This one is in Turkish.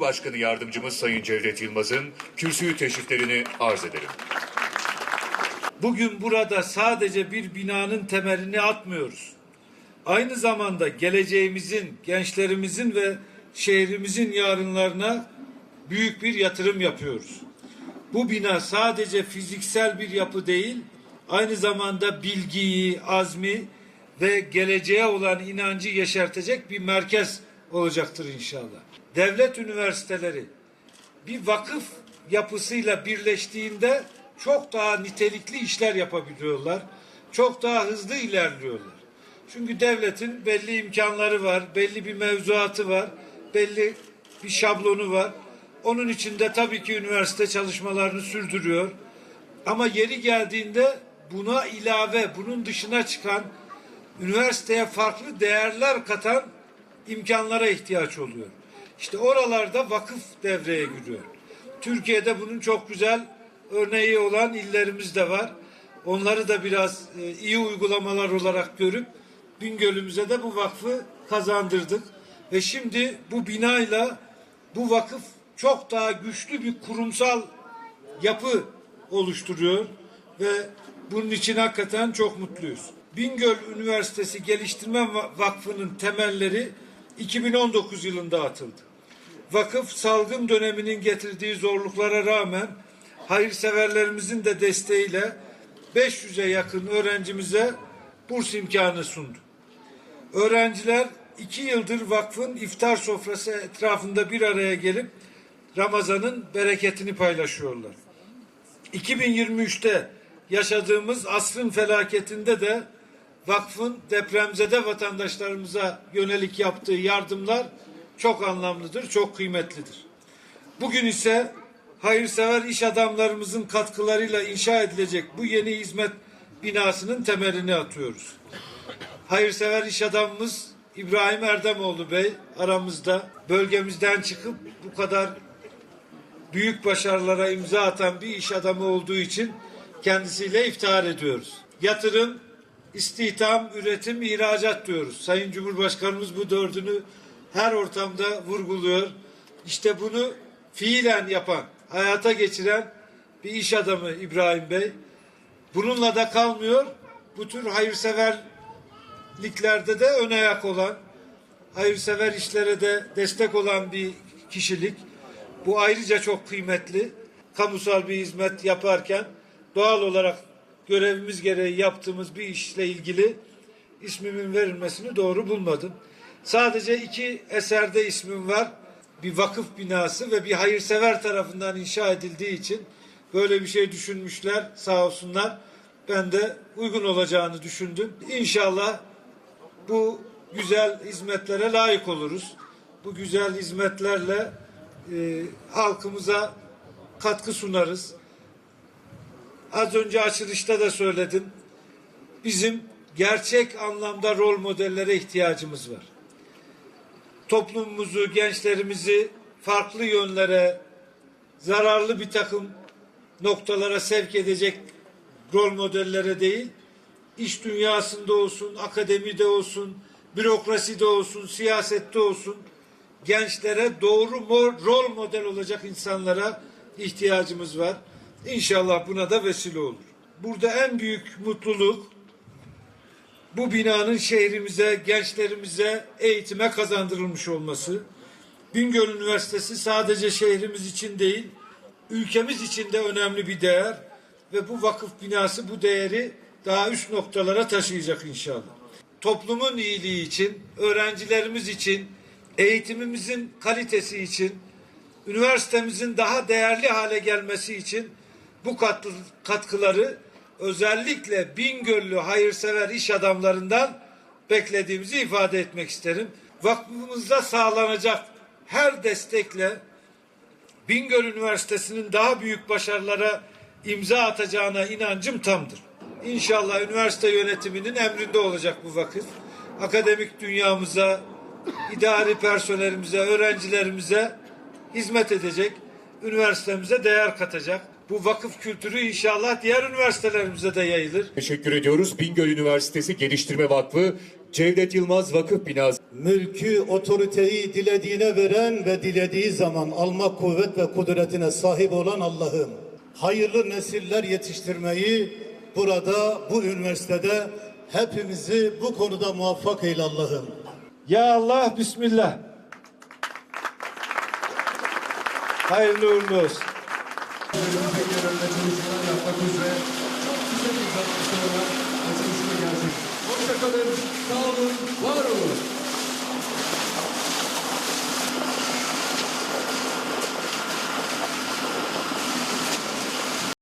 Başkanı Yardımcımız Sayın Cevdet Yılmaz'ın kürsüyü teşriflerini arz ederim. Bugün burada sadece bir binanın temelini atmıyoruz. Aynı zamanda geleceğimizin, gençlerimizin ve şehrimizin yarınlarına büyük bir yatırım yapıyoruz. Bu bina sadece fiziksel bir yapı değil, aynı zamanda bilgiyi, azmi ve geleceğe olan inancı yeşertecek bir merkez olacaktır inşallah. Devlet üniversiteleri bir vakıf yapısıyla birleştiğinde çok daha nitelikli işler yapabiliyorlar. Çok daha hızlı ilerliyorlar. Çünkü devletin belli imkanları var, belli bir mevzuatı var, belli bir şablonu var. Onun içinde tabii ki üniversite çalışmalarını sürdürüyor. Ama yeri geldiğinde buna ilave, bunun dışına çıkan üniversiteye farklı değerler katan imkanlara ihtiyaç oluyor. İşte oralarda vakıf devreye giriyor. Türkiye'de bunun çok güzel örneği olan illerimiz de var. Onları da biraz e, iyi uygulamalar olarak görüp Bingöl'ümüze de bu vakfı kazandırdık. Ve şimdi bu binayla bu vakıf çok daha güçlü bir kurumsal yapı oluşturuyor ve bunun için hakikaten çok mutluyuz. Bingöl Üniversitesi Geliştirme Va- Vakfı'nın temelleri 2019 yılında atıldı. Vakıf salgın döneminin getirdiği zorluklara rağmen hayırseverlerimizin de desteğiyle 500'e yakın öğrencimize burs imkanı sundu. Öğrenciler iki yıldır vakfın iftar sofrası etrafında bir araya gelip Ramazan'ın bereketini paylaşıyorlar. 2023'te yaşadığımız asrın felaketinde de vakfın depremzede vatandaşlarımıza yönelik yaptığı yardımlar çok anlamlıdır, çok kıymetlidir. Bugün ise hayırsever iş adamlarımızın katkılarıyla inşa edilecek bu yeni hizmet binasının temelini atıyoruz. Hayırsever iş adamımız İbrahim Erdemoğlu Bey aramızda bölgemizden çıkıp bu kadar büyük başarılara imza atan bir iş adamı olduğu için kendisiyle iftihar ediyoruz. Yatırım, istihdam, üretim, ihracat diyoruz. Sayın Cumhurbaşkanımız bu dördünü her ortamda vurguluyor. İşte bunu fiilen yapan, hayata geçiren bir iş adamı İbrahim Bey. Bununla da kalmıyor. Bu tür hayırseverliklerde de ön ayak olan, hayırsever işlere de destek olan bir kişilik. Bu ayrıca çok kıymetli. Kamusal bir hizmet yaparken doğal olarak görevimiz gereği yaptığımız bir işle ilgili ismimin verilmesini doğru bulmadım. Sadece iki eserde ismim var. Bir vakıf binası ve bir hayırsever tarafından inşa edildiği için böyle bir şey düşünmüşler sağ olsunlar. Ben de uygun olacağını düşündüm. İnşallah bu güzel hizmetlere layık oluruz. Bu güzel hizmetlerle e, halkımıza katkı sunarız. Az önce açılışta da söyledim. Bizim gerçek anlamda rol modellere ihtiyacımız var. Toplumumuzu, gençlerimizi farklı yönlere, zararlı bir takım noktalara sevk edecek rol modellere değil, iş dünyasında olsun, akademide olsun, bürokraside olsun, siyasette olsun, gençlere doğru rol model olacak insanlara ihtiyacımız var. İnşallah buna da vesile olur. Burada en büyük mutluluk bu binanın şehrimize, gençlerimize, eğitime kazandırılmış olması. Bingöl Üniversitesi sadece şehrimiz için değil, ülkemiz için de önemli bir değer ve bu vakıf binası bu değeri daha üst noktalara taşıyacak inşallah. Toplumun iyiliği için, öğrencilerimiz için, eğitimimizin kalitesi için, üniversitemizin daha değerli hale gelmesi için bu katkı- katkıları özellikle Bingöllü hayırsever iş adamlarından beklediğimizi ifade etmek isterim. Vakfımızda sağlanacak her destekle Bingöl Üniversitesi'nin daha büyük başarılara imza atacağına inancım tamdır. İnşallah üniversite yönetiminin emrinde olacak bu vakıf. Akademik dünyamıza, idari personelimize, öğrencilerimize hizmet edecek. üniversitemize değer katacak. Bu vakıf kültürü inşallah diğer üniversitelerimize de yayılır. Teşekkür ediyoruz. Bingöl Üniversitesi Geliştirme Vakfı Cevdet Yılmaz Vakıf Binası. Mülkü, otoriteyi dilediğine veren ve dilediği zaman alma kuvvet ve kudretine sahip olan Allah'ım. Hayırlı nesiller yetiştirmeyi burada, bu üniversitede hepimizi bu konuda muvaffak eyle Allah'ım. Ya Allah Bismillah. Hayırlı uğurlu olsun üzerinde çalışmalar yapmak üzere çok kısa bir zaman sonra açılışını gerçekleştirdik. Hoşçakalın, sağ olun, var olun.